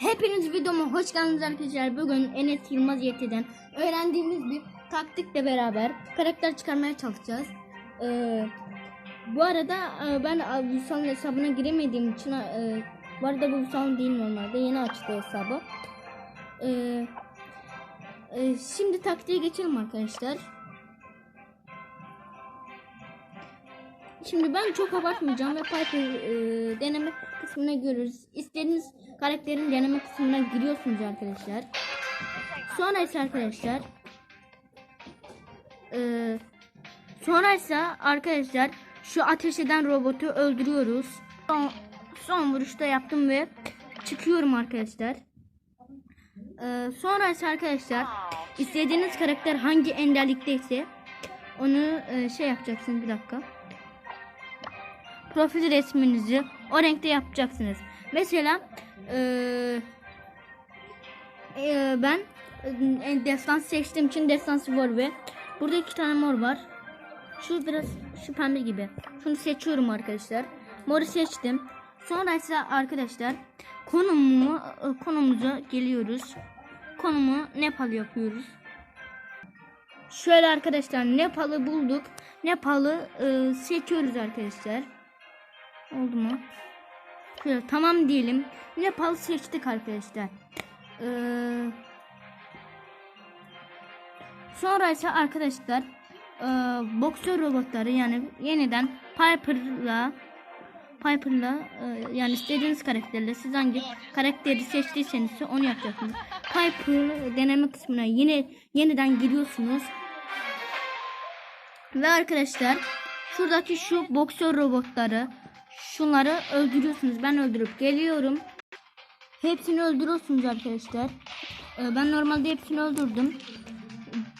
Hepiniz videoma hoş geldiniz arkadaşlar. Bugün Enes Yılmaz YT'den öğrendiğimiz bir taktikle beraber karakter çıkarmaya çalışacağız. Ee, bu arada e, ben Vüsal'ın hesabına giremediğim için e, bu arada bu Vüsal değil normalde yeni açtı hesabı. Ee, e, şimdi taktiğe geçelim arkadaşlar. Şimdi ben çok abartmayacağım ve Piper e, deneme kısmına görürüz. İstediğiniz karakterin deneme kısmına giriyorsunuz arkadaşlar. Sonra ise arkadaşlar e, sonra ise arkadaşlar şu ateş eden robotu öldürüyoruz. Son, son vuruşta yaptım ve çıkıyorum arkadaşlar. E, sonra ise arkadaşlar istediğiniz karakter hangi enderlikteyse onu e, şey yapacaksınız bir dakika profil resminizi o renkte yapacaksınız. Mesela eee eee, ben e, destans seçtiğim için destansı var ve burada iki tane mor var. Şu biraz şu pembe gibi. Şunu seçiyorum arkadaşlar. Moru seçtim. Sonra ise arkadaşlar konumu e, konumuza geliyoruz. Konumu Nepal yapıyoruz. Şöyle arkadaşlar Nepal'ı bulduk. Nepal'ı e, seçiyoruz arkadaşlar. Oldu mu? Şöyle tamam diyelim. Nepal seçtik arkadaşlar. Ee, sonra ise arkadaşlar e, boksör robotları yani yeniden Piper'la Piper'la e, yani istediğiniz karakterle siz hangi karakteri seçtiyseniz onu yapacaksınız. Piper deneme kısmına yine yeniden giriyorsunuz. Ve arkadaşlar şuradaki şu boksör robotları şunları öldürüyorsunuz. Ben öldürüp geliyorum. Hepsini öldürüyorsunuz arkadaşlar. Ee, ben normalde hepsini öldürdüm.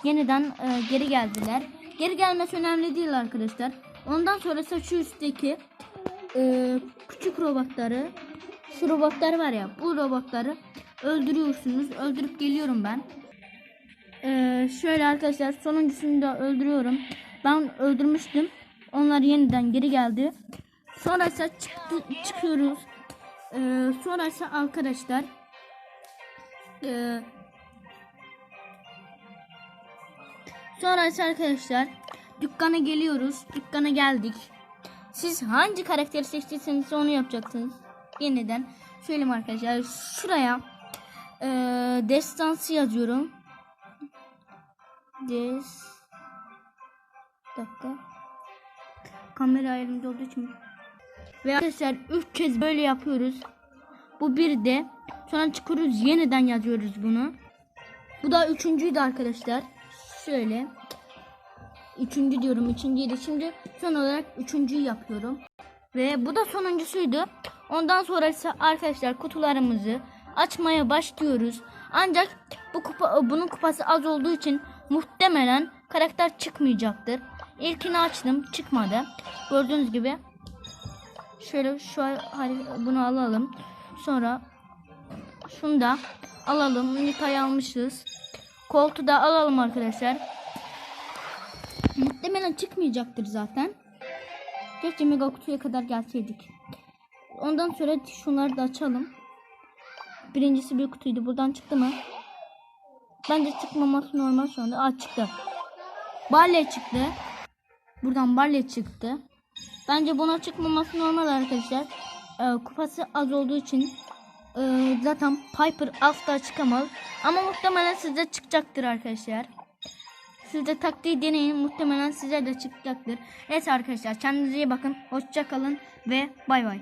Yeniden e, geri geldiler. Geri gelmesi önemli değil arkadaşlar. Ondan sonra şu üstteki e, küçük robotları şu robotlar var ya bu robotları öldürüyorsunuz. Öldürüp geliyorum ben. Ee, şöyle arkadaşlar sonuncusunu da öldürüyorum. Ben öldürmüştüm. Onlar yeniden geri geldi. Sonra ise çıktı, çıkıyoruz. Ee, sonra ise arkadaşlar ee, sonra ise arkadaşlar dükkana geliyoruz. Dükkana geldik. Siz hangi karakteri seçtiyseniz onu yapacaksınız. Yeniden söyleyeyim arkadaşlar. Şuraya ee, destansı yazıyorum. Des dakika. Kamera ayrımcı olduğu için. Ve arkadaşlar 3 kez böyle yapıyoruz. Bu bir de sonra çıkıyoruz yeniden yazıyoruz bunu. Bu da üçüncüydü arkadaşlar. Şöyle. Üçüncü diyorum. Üçüncüydü. Şimdi son olarak üçüncüyü yapıyorum. Ve bu da sonuncusuydu. Ondan sonra ise arkadaşlar kutularımızı açmaya başlıyoruz. Ancak bu kupa bunun kupası az olduğu için muhtemelen karakter çıkmayacaktır. İlkini açtım çıkmadı. Gördüğünüz gibi şöyle şu bunu alalım. Sonra şunu da alalım. Nita'yı almışız. Koltuğu da alalım arkadaşlar. Muhtemelen çıkmayacaktır zaten. Keşke mega kutuya kadar gelseydik. Ondan sonra şunları da açalım. Birincisi bir kutuydu. Buradan çıktı mı? Bence çıkmaması normal şu anda. Aa çıktı. Balya çıktı. Buradan balya çıktı. Bence buna çıkmaması normal arkadaşlar. Ee, kupası az olduğu için e, zaten Piper asla çıkamaz. Ama muhtemelen size çıkacaktır arkadaşlar. Siz de taktiği deneyin. Muhtemelen size de çıkacaktır. Evet arkadaşlar kendinize iyi bakın. Hoşça kalın ve bay bay.